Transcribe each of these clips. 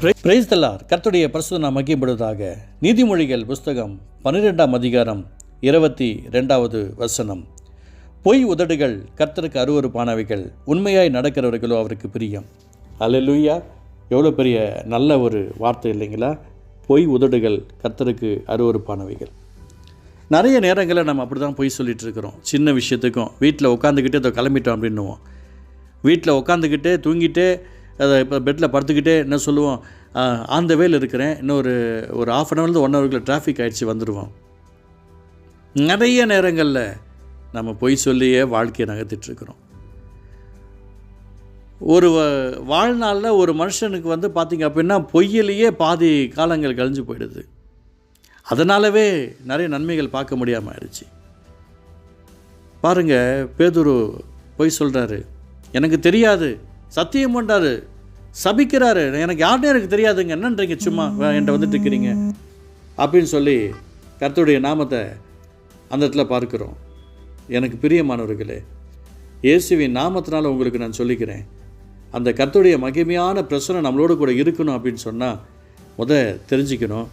Price தல்லார் கர்த்தருடைய பிரசுத்த நாம் மகிப்படுவதாக நீதிமொழிகள் புஸ்தகம் பன்னிரெண்டாம் அதிகாரம் இருபத்தி ரெண்டாவது வசனம். பொய் உதடுகள் கர்த்தருக்கு அருவறுப்பானவைகள் உண்மையாய் நடக்கிறவர்களோ அவருக்கு பிரியம். அலலுயா எவ்வளோ பெரிய நல்ல ஒரு வார்த்தை இல்லைங்களா? பொய் உதடுகள் கர்த்தருக்கு அருவறுப்பானவைகள் நிறைய நேரங்களில் நம்ம அப்படி தான் பொய் சொல்லிகிட்டு இருக்கிறோம். சின்ன விஷயத்துக்கும் வீட்டில் உட்காந்துக்கிட்டே இதோ கிளம்பிட்டோம் அப்படின்னுவோம். வீட்டில் உட்காந்துக்கிட்டே தூங்கிட்டே அதை இப்போ பெட்டில் படுத்துக்கிட்டே என்ன சொல்லுவோம்? ஆந்த வேல் இருக்கிறேன். இன்னொரு ஒரு ஆஃப் அன் ஹவர்லேருந்து ஒன் ஹவருக்குள்ள டிராஃபிக் ஆகிடுச்சு வந்துடுவோம் நிறைய நேரங்களில் நம்ம பொய் சொல்லியே வாழ்க்கையை நகர்த்திட்டுருக்குறோம். ஒரு வாழ்நாளில் ஒரு மனுஷனுக்கு வந்து பார்த்திங்க அப்படின்னா பொய்யிலேயே பாதி காலங்கள் கழிஞ்சு போயிடுது. அதனாலவே நிறைய நன்மைகள் பார்க்க முடியாமல் ஆயிடுச்சு. பாருங்கள் பேதுரு பொய் சொல்கிறாரு எனக்கு தெரியாது. சத்தியம் பண்ணுறாரு சபிக்கிறாரு. எனக்கு யார்னே எனக்கு தெரியாதுங்க. என்னன்றீங்க சும்மா வே- என்கிட்ட வந்துட்டு இருக்கிறீங்க அப்படின்னு சொல்லி கர்த்தருடைய நாமத்தை அந்த இடத்துல பார்க்குறோம். எனக்கு பிரியமானவர்களே இயேசுவின் நாமத்தினால் உங்களுக்கு நான் சொல்லிக்கிறேன் அந்த கர்த்தருடைய மகிமையான பிரச்சனை நம்மளோட கூட இருக்கணும் அப்படின்னு சொன்னால் முத தெரிஞ்சுக்கணும்.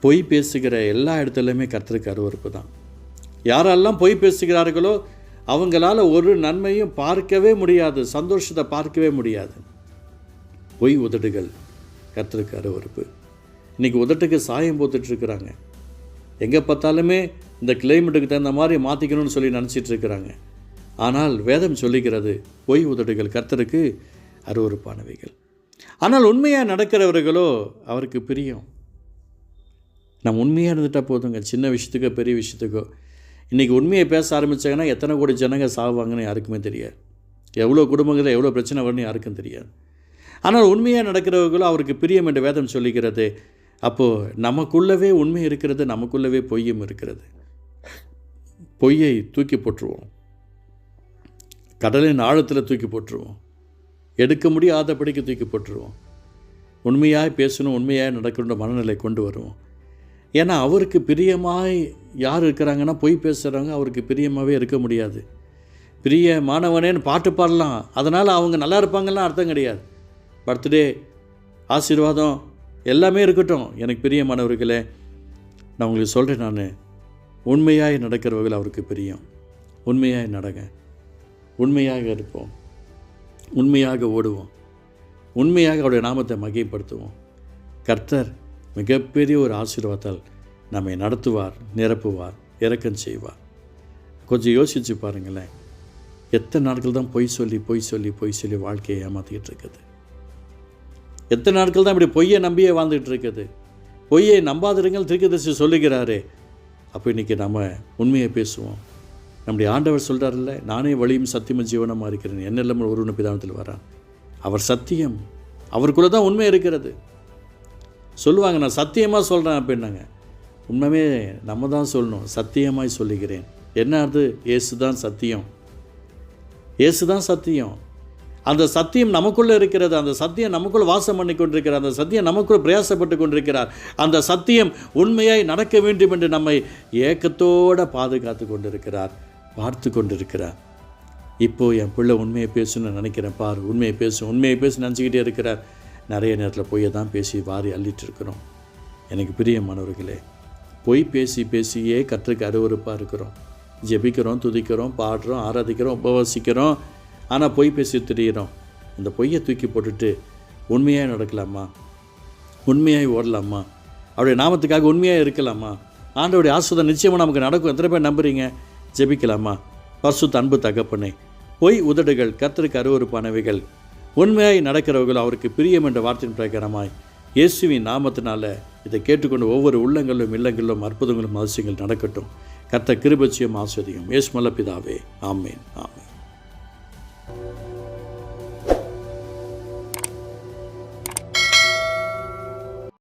பொய் பேசுகிற எல்லா இடத்துலையுமே கர்த்தருக்கு அருவறுப்பு தான். யாரெல்லாம் பொய் பேசுகிறார்களோ அவங்களால ஒரு நன்மையும் பார்க்கவே முடியாது சந்தோஷத்தை பார்க்கவே முடியாது. பொய் உதடுகள். கர்த்தருக்கு அருவருப்பு. இன்றைக்கி உதட்டுக்கு சாயம் போட்டுட்டு எங்கே பார்த்தாலுமே இந்த கிளைமேட்டுக்கு தகுந்த மாதிரி மாற்றிக்கணும்னு சொல்லி நினச்சிட்டு இருக்கிறாங்க ஆனால் வேதம் சொல்லுகிறது பொய் உதடுகள் கர்த்தருக்கு அருவருப்பானவைகள். ஆனால் உண்மையாக நடக்கிறவர்களோ அவருக்கு பிரியம். நம்ம உண்மையாக இருந்துட்டால் போதுங்க சின்ன விஷயத்துக்கோ பெரிய விஷயத்துக்கோ. இன்றைக்கி உண்மையை பேச ஆரம்பித்தாங்கன்னா எத்தனை கோடி ஜனங்க சாவாங்கன்னு யாருக்குமே தெரியாது. எவ்வளோ குடும்பங்களில் எவ்வளோ பிரச்சனை வரும்னு யாருக்கும் தெரியாது. ஆனால் உண்மையாக நடக்கிறவர்களோ அவருக்கு பிரியம் என்று வேதம் சொல்லுகிறது. அப்போது நமக்குள்ளவே உண்மை இருக்கிறது நமக்குள்ளவே பொய்யும் இருக்கிறது. பொய்யை தூக்கி போட்டுருவோம் கடலின் ஆழத்தில் தூக்கி போட்டுருவோம் எடுக்க முடியாதபடிக்கு தூக்கி போட்டுருவோம் உண்மையாக பேசணும் உண்மையாக நடக்கணுன்ற மனநிலை கொண்டு வருவோம். ஏன்னா அவருக்கு பிரியமாய் யார் இருக்கிறாங்கன்னா பொய் பேசுகிறவங்க அவருக்கு பிரியமாகவே இருக்க முடியாது. பிரிய மாணவனேன்னு பாட்டு பாடலாம். அதனால் அவங்க நல்லா இருப்பாங்கலாம் அர்த்தம் கிடையாது. பர்த்டே ஆசீர்வாதம் எல்லாமே இருக்கட்டும். எனக்கு பிரியமானவர்களே நான் உங்களுக்கு சொல்கிறேன் நான். உண்மையாக நடக்கிறவர்கள் அவருக்கு பிரியம். உண்மையாக நடங்க. உண்மையாக இருப்போம். உண்மையாக ஓடுவோம். உண்மையாக அவருடைய நாமத்தை மகிமைப்படுத்துவோம். கர்த்தர் மிகப்பெரிய ஒரு ஆசீர்வாதத்தால் நம்மை நடத்துவார் நிரப்புவார் இரக்கம் செய்வார். கொஞ்சம் யோசித்து பாருங்களேன். எத்தனை நாட்கள் தான் பொய் சொல்லி பொய் சொல்லி பொய் சொல்லி வாழ்க்கையை ஏமாற்றிக்கிட்டு இருக்குது? எத்தனை நாட்கள் தான் இப்படி பொய்யை நம்பியே வாழ்ந்துகிட்டு இருக்குது? பொய்யை நம்பாதிருங்கள் திருக்கதர்சி சொல்லுகிறாரே. அப்போ இன்றைக்கி நம்ம உண்மையை பேசுவோம். நம்முடைய ஆண்டவர் சொல்கிறார்ல நானே வழியும் சத்தியமும் ஜீவனமாக இருக்கிறேன். என்ன இல்லாமல் ஒரு பிதானத்தில் வரான் அவர் சத்தியம். அவருக்குள்ளே தான் உண்மை இருக்கிறது. சொல்லுவாங்க நான் சத்தியமாக சொல்கிறேன் அப்படின்னாங்க. உண்மையே நம்ம தான் சொல்லணும். சத்தியமாய் சொல்லுகிறேன். என்ன அது? இயேசு தான் சத்தியம். இயேசு தான் சத்தியம். அந்த சத்தியம் நமக்குள்ளே இருக்கிறது அந்த சத்தியம் நமக்குள் வாசம் பண்ணி கொண்டிருக்கிறார் அந்த சத்தியம் நமக்குள் பிரயாசப்பட்டு கொண்டிருக்கிறார். அந்த சத்தியம் உண்மையாய் நடக்க வேண்டும் என்று நம்மை ஏக்கத்தோடு பாதுகாத்து கொண்டிருக்கிறார் பார்த்து கொண்டிருக்கிறார். இப்போது என் பிள்ளை உண்மையை பேசணும்னு நினைக்கிறேன் பார் உண்மையை பேசும் உண்மையை பேசி நினச்சிக்கிட்டே இருக்கிறார். நிறைய நேரத்தில் பொய்யை தான் பேசி வாரி அள்ளிட்டு இருக்கிறோம். எனக்கு பிரியமானவர்களே பொய் பேசி பேசியே கற்றுக்கு அருவருப்பாக இருக்கிறோம். ஜெபிக்கிறோம் துதிக்கிறோம் பாடுறோம் ஆராதிக்கிறோம் உபவாசிக்கிறோம். ஆனால் பொய் பேசி திரியிறோம் அந்த பொய்யை தூக்கி போட்டுட்டு உண்மையாக நடக்கலாமா? உண்மையாக ஓடலாமா? அவருடைய நாமத்துக்காக உண்மையாக இருக்கலாமா? ஆண்டவருடைய ஆசிர்வாதம் நிச்சயமாக நமக்கு நடக்கும். எத்தனை பேர் நம்புறீங்க? ஜெபிக்கலாமா? பரிசுத்த அன்பு தகப்பனே பொய் உதடுகள் கத்தருக்கு அருவறுப்பானவைகள் உண்மையாய் நடக்கிறவர்கள் அவருக்கு பிரியம் என்ற வார்த்தையின் பிரகாரமாய் இயேசுவின் நாமத்தினால இதை கேட்டுக்கொண்டு ஒவ்வொரு உள்ளங்களிலும் இல்லங்களிலும் அற்புதங்களும் அதிசயங்கள் நடக்கட்டும். கத்த கிருபச்சியம் ஆசிரியம் ஏசுமல்ல பிதாவே ஆமேன். ஆமேன்.